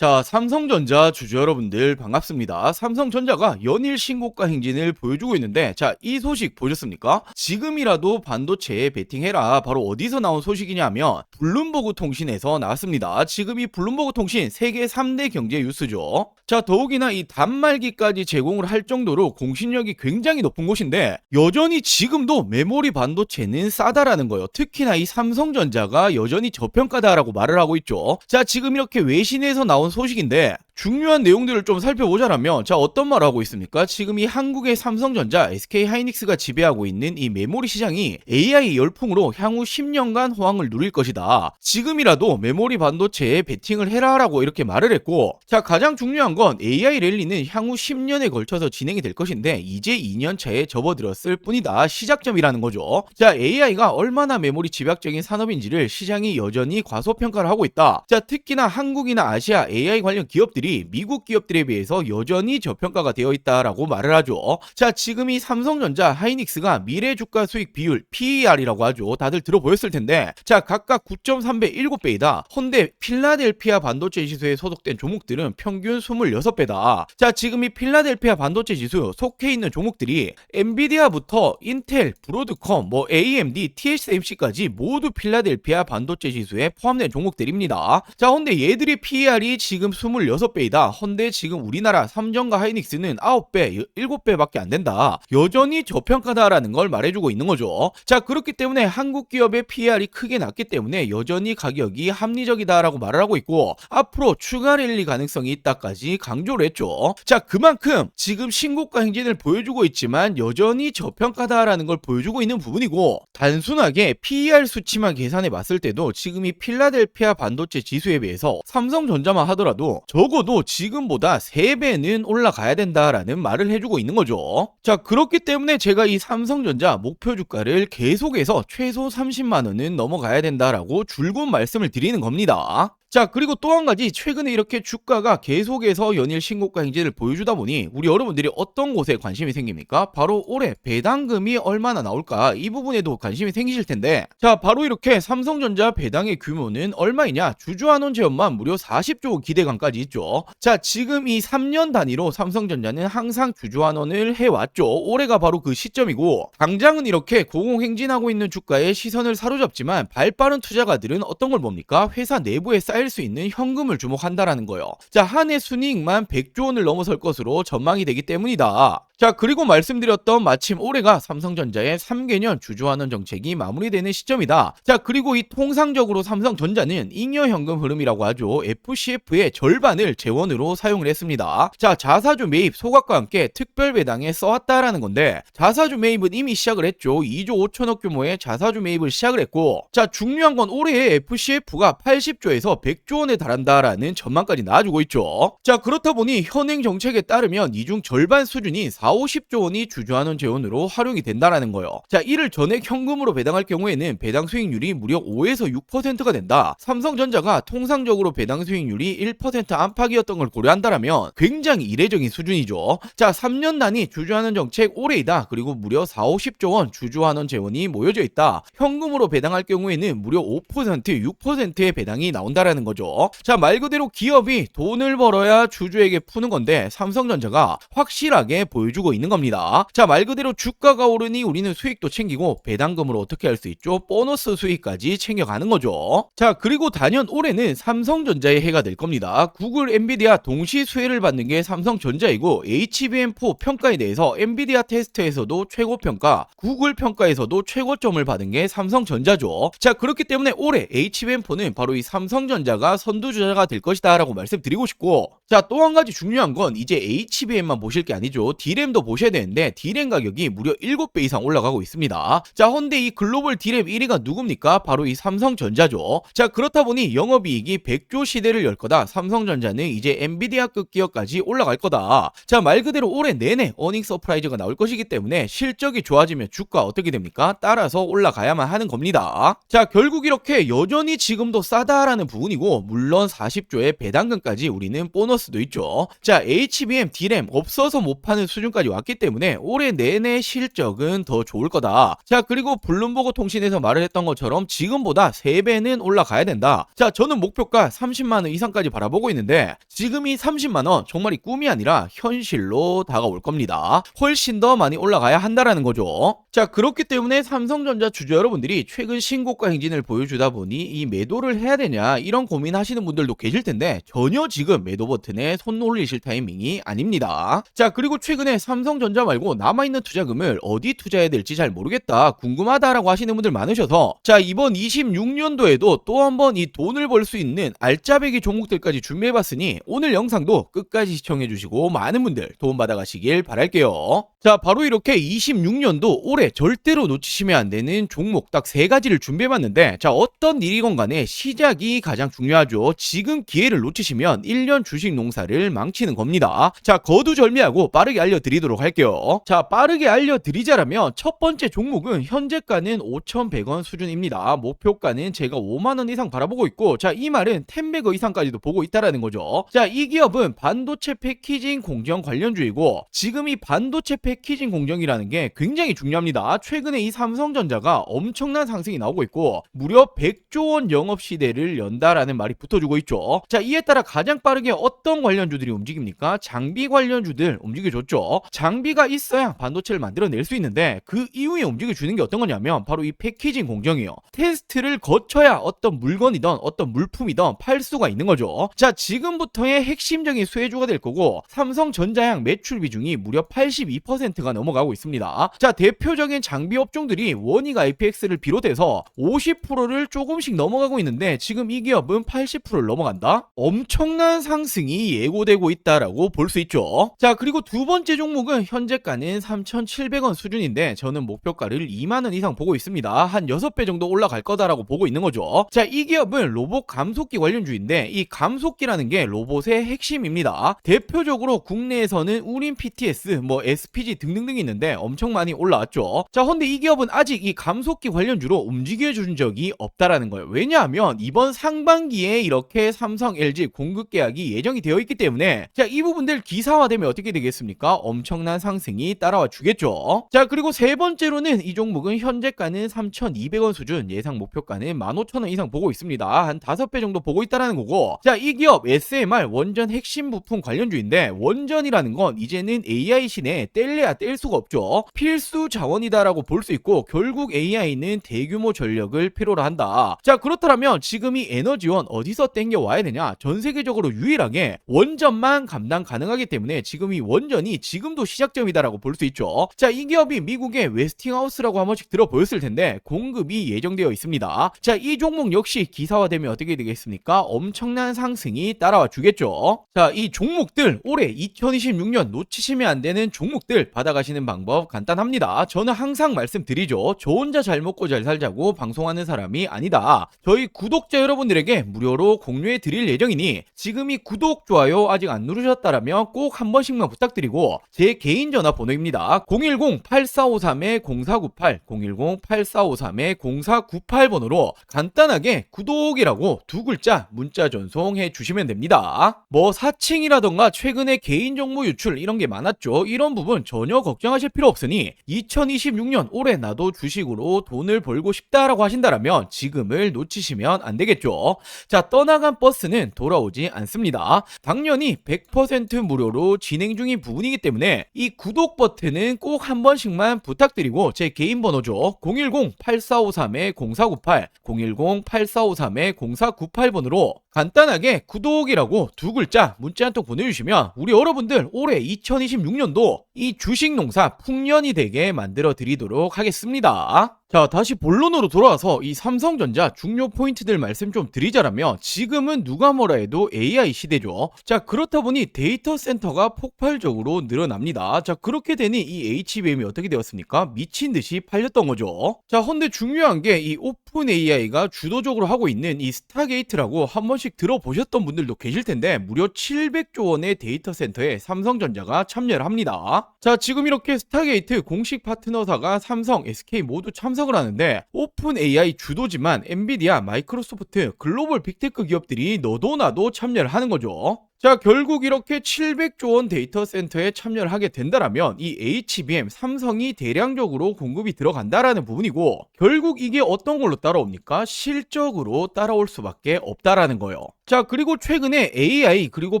자, 삼성전자 주주 여러분들 반갑습니다. 삼성전자가 연일 신고가 행진을 보여주고 있는데, 자, 이 소식 보셨습니까? 지금이라도 반도체에 베팅해라. 바로 어디서 나온 소식이냐면, 블룸버그 통신에서 나왔습니다. 지금 이 블룸버그 통신 세계 3대 경제 뉴스죠. 자, 더욱이나 이 단말기까지 제공을 할 정도로 공신력이 굉장히 높은 곳인데, 여전히 지금도 메모리 반도체는 싸다라는 거예요. 특히나 이 삼성전자가 여전히 저평가다라고 말을 하고 있죠. 자, 지금 이렇게 외신에서 나온 소식인데 중요한 내용들을 좀 살펴보자면 자 어떤 말을 하고 있습니까? 지금 이 한국의 삼성전자, SK 하이닉스가 지배하고 있는 이 메모리 시장이 AI 열풍으로 향후 10년간 호황을 누릴 것이다. 지금이라도 메모리 반도체에 베팅을 해라라고 이렇게 말을 했고 자 가장 중요한 건 AI 랠리는 향후 10년에 걸쳐서 진행이 될 것인데 이제 2년 차에 접어들었을 뿐이다. 시작점이라는 거죠. 자 AI가 얼마나 메모리 집약적인 산업인지를 시장이 여전히 과소평가를 하고 있다. 자 특히나 한국이나 아시아 AI 관련 기업들이 미국 기업들에 비해서 여전히 저평가가 되어 있다라고 말을 하죠. 자, 지금 이 삼성전자, 하이닉스가 미래 주가 수익 비율 PER이라고 하죠. 다들 들어보셨을 텐데, 자, 각각 9.3배, 7배이다. 헌데 필라델피아 반도체 지수에 소속된 종목들은 평균 26배다. 자, 지금 이 필라델피아 반도체 지수 속해 있는 종목들이 엔비디아부터 인텔, 브로드컴, 뭐 AMD, TSMC까지 모두 필라델피아 반도체 지수에 포함된 종목들입니다. 자, 헌데 얘들의 PER이 지금 26배 이다. 헌데 지금 우리나라 삼성과 하이닉스는 9배, 7배밖에 안 된다. 여전히 저평가다라는 걸 말해주고 있는 거죠. 자, 그렇기 때문에 한국 기업의 PER이 크게 낮기 때문에 여전히 가격이 합리적이다라고 말을 하고 있고 앞으로 추가 랠리 가능성이 있다까지 강조를 했죠. 자, 그만큼 지금 신고가 행진을 보여주고 있지만 여전히 저평가다라는 걸 보여주고 있는 부분이고 단순하게 PER 수치만 계산해 봤을 때도 지금 이 필라델피아 반도체 지수에 비해서 삼성전자만 하더라도 적어 도 지금보다 3배는 올라가야 된다라는 말을 해주고 있는 거죠. 자, 그렇기 때문에 제가 이 삼성전자 목표 주가를 계속해서 최소 30만 원은 넘어가야 된다라고 줄곧 말씀을 드리는 겁니다. 자, 그리고 또 한 가지 최근에 이렇게 주가가 계속해서 연일 신고가 행진을 보여주다 보니 우리 여러분들이 어떤 곳에 관심이 생깁니까? 바로 올해 배당금이 얼마나 나올까? 이 부분에도 관심이 생기실 텐데 자, 바로 이렇게 삼성전자 배당의 규모는 얼마이냐? 주주환원 제원만 무려 40조 기대감까지 있죠. 자, 지금 이 3년 단위로 삼성전자는 항상 주주환원을 해왔죠. 올해가 바로 그 시점이고 당장은 이렇게 고공행진하고 있는 주가에 시선을 사로잡지만 발빠른 투자가들은 어떤 걸 봅니까? 회사 내부에 쌓일 수 있는 현금을 주목한다라는 거예요. 자, 한 해 순이익만 100조 원을 넘어설 것으로 전망이 되기 때문이다. 자, 그리고 말씀드렸던 마침 올해가 삼성전자의 3개년 주주환원 정책이 마무리되는 시점이다. 자, 그리고 이 통상적으로 삼성전자는 잉여 현금 흐름이라고 하죠. FCF의 절반을 재원으로 사용을 했습니다. 자, 자사주 매입 소각과 함께 특별 배당에 써왔다라는 건데 자사주 매입은 이미 시작을 했죠. 2조 5천억 규모의 자사주 매입을 시작을 했고 자, 중요한 건 올해의 FCF가 80조에서 100조 원에 달한다라는 전망까지 나와주고 있죠. 자, 그렇다 보니 현행 정책에 따르면 이 중 절반 수준이 4, 50조 원이 주주환원 재원으로 활용이 된다라는 거예요. 자, 이를 전액 현금으로 배당할 경우에는 배당 수익률이 무려 5에서 6%가 된다. 삼성전자가 통상적으로 배당 수익률이 1% 안팎이었던 걸 고려한다라면 굉장히 이례적인 수준이죠. 자, 3년 단위 주주환원 정책 올해이다. 그리고 무려 4, 50조 원 주주환원 재원이 모여져 있다. 현금으로 배당할 경우에는 무려 5%, 6%의 배당이 나온다라는 거죠. 자, 말 그대로 기업이 돈을 벌어야 주주에게 푸는 건데 삼성전자가 확실하게 보여주고 있는 겁니다. 자, 말 그대로 주가가 오르니 우리는 수익도 챙기고 배당금으로 어떻게 할 수 있죠? 보너스 수익까지 챙겨가는 거죠. 자, 그리고 단연 올해는 삼성전자의 해가 될 겁니다. 구글, 엔비디아 동시 수혜를 받는 게 삼성전자이고 HBM4 평가에 대해서 엔비디아 테스트에서도 최고 평가, 구글 평가에서도 최고점을 받은 게 삼성전자죠. 자, 그렇기 때문에 올해 HBM4는 바로 이 삼성전자 가 선두주자가 될 것이다 라고 말씀드리고 싶고 자, 또 한 가지 중요한 건 이제 HBM만 보실 게 아니죠. D램도 보셔야 되는데 D램 가격이 무려 7배 이상 올라가고 있습니다. 자, 헌데 이 글로벌 D램 1위가 누굽니까? 바로 이 삼성전자죠. 자, 그렇다 보니 영업이익이 100조 시대를 열 거다. 삼성전자는 이제 엔비디아급 기업까지 올라갈 거다. 자, 말 그대로 올해 내내 어닝 서프라이즈가 나올 것이기 때문에 실적이 좋아지면 주가 어떻게 됩니까? 따라서 올라가야만 하는 겁니다. 자, 결국 이렇게 여전히 지금도 싸다라는 부분이 고 물론 40조의 배당금까지 우리는 보너스도 있죠. 자, HBM, D램 없어서 못 파는 수준 수준까지 왔기 때문에 올해 내내 실적은 더 좋을 거다. 자, 그리고 블룸버그 통신에서 말을 했던 것처럼 지금보다 3배는 올라가야 된다. 자, 저는 목표가 30만 원 이상까지 바라보고 있는데 지금이 30만 원 정말이 꿈이 아니라 현실로 다가올 겁니다. 훨씬 더 많이 올라가야 한다라는 거죠. 자, 그렇기 때문에 삼성전자 주주 여러분들이 최근 신고가 행진을 보여주다 보니 이 매도를 해야 되냐 이런 고민하시는 분들도 계실 텐데 전혀 지금 매도 버튼에 손 올리실 타이밍이 아닙니다. 자, 그리고 최근에 삼성전자 말고 남아있는 투자금을 어디 투자해야 될지 잘 모르겠다 궁금하다라고 하시는 분들 많으셔서 자, 이번 26년도에도 또 한번 이 돈을 벌 수 있는 알짜배기 종목들까지 준비해봤으니 오늘 영상도 끝까지 시청해주시고 많은 분들 도움 받아 가시길 바랄게요. 자, 바로 이렇게 26년도 올해 절대로 놓치시면 안 되는 종목 딱 세 가지를 준비해봤는데 자, 어떤 일이건 간에 시작이 가장 중요하죠. 지금 기회를 놓치시면 1년 주식 농사를 망치는 겁니다. 자, 거두절미하고 빠르게 알려드리도록 할게요. 자, 빠르게 알려드리자라면 첫 번째 종목은 현재가는 5,100원 수준입니다. 목표가는 제가 5만원 이상 바라보고 있고 자, 이 말은 10배거 이상까지도 보고 있다라는 거죠. 자, 이 기업은 반도체 패키징 공정 관련주이고 지금 이 반도체 패키징 공정이라는 게 굉장히 중요합니다. 최근에 이 삼성전자가 엄청난 상승이 나오고 있고 무려 100조 원 영업 시대를 연다 라는 말이 붙어주고 있죠. 자, 이에 따라 가장 빠르게 어떤 관련주들이 움직입니까? 장비 관련주들 움직여줬죠. 장비가 있어야 반도체를 만들어낼 수 있는데 그 이후에 움직여주는 게 어떤 거냐면 바로 이 패키징 공정이에요. 테스트를 거쳐야 어떤 물건이든 어떤 물품이든 팔 수가 있는 거죠. 자, 지금부터의 핵심적인 수혜주가 될 거고 삼성전자양 매출 비중이 무려 82%가 넘어가고 있습니다. 자, 대표적인 장비 업종들이 원익 IPX를 비롯해서 50%를 조금씩 넘어가고 있는데 지금 이 기업 은 80%를 넘어간다? 엄청난 상승이 예고되고 있다라고 볼 수 있죠. 자, 그리고 두 번째 종목은 현재가는 3,700원 수준인데 저는 목표가를 2만 원 이상 보고 있습니다. 한 6배 정도 올라갈 거다라고 보고 있는 거죠. 자, 이 기업은 로봇 감속기 관련주인데 이 감속기라는 게 로봇의 핵심입니다. 대표적으로 국내에서는 우린 PTS, 뭐 SPG 등등등 있는데 엄청 많이 올라왔죠. 자, 근데 이 기업은 아직 이 감속기 관련주로 움직여 준 적이 없다라는 거예요. 왜냐하면 이번 상반 기에 이렇게 삼성, LG 공급 계약이 예정이 되어 있기 때문에 자, 이 부분들 기사화되면 어떻게 되겠습니까? 엄청난 상승이 따라와 주겠죠. 자, 그리고 세 번째로는 이 종목은 현재가는 3,200원 수준, 예상 목표가는 15,000원 이상 보고 있습니다. 한 5배 정도 보고 있다라는 거고. 자, 이 기업 SMR 원전 핵심 부품 관련주인데 원전이라는 건 이제는 AI 신에 뗄래야 뗄 수가 없죠. 필수 자원이다라고 볼 수 있고 결국 AI는 대규모 전력을 필요로 한다. 자, 그렇다면 지금 이 에너지 원 어디서 땡겨 와야 되냐? 전 세계적으로 유일하게 원전만 감당 가능하기 때문에 지금 이 원전이 지금도 시작점이다라고 볼 수 있죠. 자, 이 기업이 미국의 웨스팅하우스라고 한 번씩 들어보였을 텐데 공급이 예정되어 있습니다. 자, 이 종목 역시 기사화되면 어떻게 되겠습니까? 엄청난 상승이 따라와 주겠죠. 자, 이 종목들 올해 2026년 놓치시면 안 되는 종목들 받아가시는 방법 간단합니다. 저는 항상 말씀드리죠. 저 혼자 잘 먹고 잘 살자고 방송하는 사람이 아니다. 저희 구독자 여러분들에게 무료로 공유해 드릴 예정이니 지금 이 구독, 좋아요 아직 안 누르셨다라면 꼭 한 번씩만 부탁드리고 제 개인 전화번호입니다. 010-8453-0498 010-8453-0498번호로 간단하게 구독이라고 두 글자 문자 전송해 주시면 됩니다. 뭐 사칭이라던가 최근에 개인정보 유출 이런 게 많았죠. 이런 부분 전혀 걱정하실 필요 없으니 2026년 올해 나도 주식으로 돈을 벌고 싶다라고 하신다라면 지금을 놓치시면 안 되겠죠. 자, 떠나간 버스는 돌아오지 않습니다. 당연히 100% 무료로 진행 중인 부분이기 때문에 이 구독 버튼은 꼭 한 번씩만 부탁드리고 제 개인 번호죠. 010-8453-0498 010-8453-0498번으로 간단하게 구독이라고 두 글자 문자 한 통 보내주시면 우리 여러분들 올해 2026년도 이 주식 농사 풍년이 되게 만들어 드리도록 하겠습니다. 자, 다시 본론으로 돌아와서 이 삼성전자 중요 포인트들 말씀 좀 드리자라면 지금은 누가 뭐라 해도 AI 시대죠. 자, 그렇다 보니 데이터 센터가 폭발적으로 늘어납니다. 자, 그렇게 되니 이 HBM이 어떻게 되었습니까? 미친 듯이 팔렸던 거죠. 자, 근데 중요한 게 이 오픈 AI가 주도적으로 하고 있는 이 스타게이트라고 한 번씩 들어보셨던 분들도 계실 텐데 무려 700조 원의 데이터 센터에 삼성전자가 참여를 합니다. 자, 지금 이렇게 스타게이트 공식 파트너사가 삼성, SK 모두 참석 을 하는데 오픈 AI 주도지만 엔비디아, 마이크로소프트, 글로벌 빅테크 기업들이 너도 나도 참여를 하는 거죠. 자, 결국 이렇게 700조 원 데이터 센터에 참여를 하게 된다라면 이 HBM 삼성이 대량적으로 공급이 들어간다라는 부분이고 결국 이게 어떤 걸로 따라옵니까? 실적으로 따라올 수밖에 없다라는 거예요. 자, 그리고 최근에 AI 그리고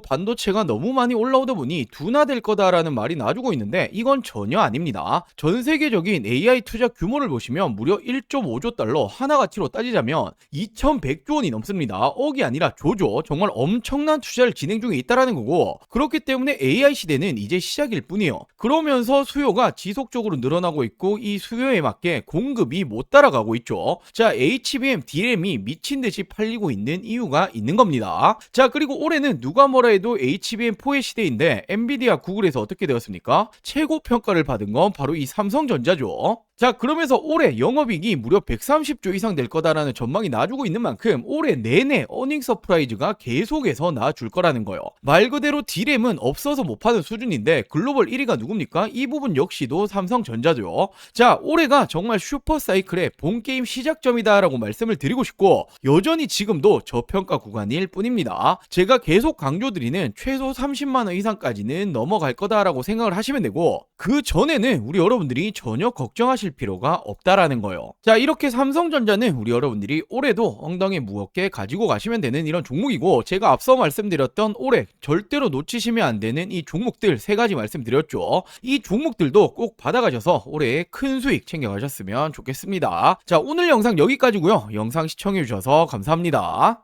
반도체가 너무 많이 올라오다 보니 둔화될 거다라는 말이 나주고 있는데 이건 전혀 아닙니다. 전 세계적인 AI 투자 규모를 보시면 무려 1.5조 달러 하나 가치로 따지자면 2,100조 원이 넘습니다. 억이 아니라 조조. 정말 엄청난 투자를 진행 중에 있다라는 거고 그렇기 때문에 AI 시대는 이제 시작일 뿐이에요. 그러면서 수요가 지속적으로 늘어나고 있고 이 수요에 맞게 공급이 못 따라가고 있죠. 자, HBM DRAM이 미친 듯이 팔리고 있는 이유가 있는 겁니다. 자, 그리고 올해는 누가 뭐라 해도 HBM4의 시대인데 엔비디아 구글에서 어떻게 되었습니까? 최고 평가를 받은 건 바로 이 삼성전자죠. 자, 그러면서 올해 영업이익이 무려 130조 이상 될 거다라는 전망이 나주고 있는 만큼 올해 내내 어닝 서프라이즈가 계속해서 나와줄 거라는 거예요. 말 그대로 디램은 없어서 못 파는 수준인데 글로벌 1위가 누굽니까? 이 부분 역시도 삼성전자죠. 자, 올해가 정말 슈퍼 사이클의 본 게임 시작점이다라고 말씀을 드리고 싶고 여전히 지금도 저평가 구간일 뿐입니다. 제가 계속 강조드리는 최소 30만 원 이상까지는 넘어갈 거다라고 생각을 하시면 되고 그 전에는 우리 여러분들이 전혀 걱정 하실 필요가 없다라는 거예요. 자, 이렇게 삼성전자는 우리 여러분들이 올해도 엉덩이 무겁게 가지고 가시면 되는 이런 종목이고 제가 앞서 말씀드렸던 올해 절대로 놓치시면 안 되는 이 종목들 세 가지 말씀드렸죠. 이 종목들도 꼭 받아가셔서 올해 큰 수익 챙겨가셨으면 좋겠습니다. 자, 오늘 영상 여기까지고요. 영상 시청해주셔서 감사합니다.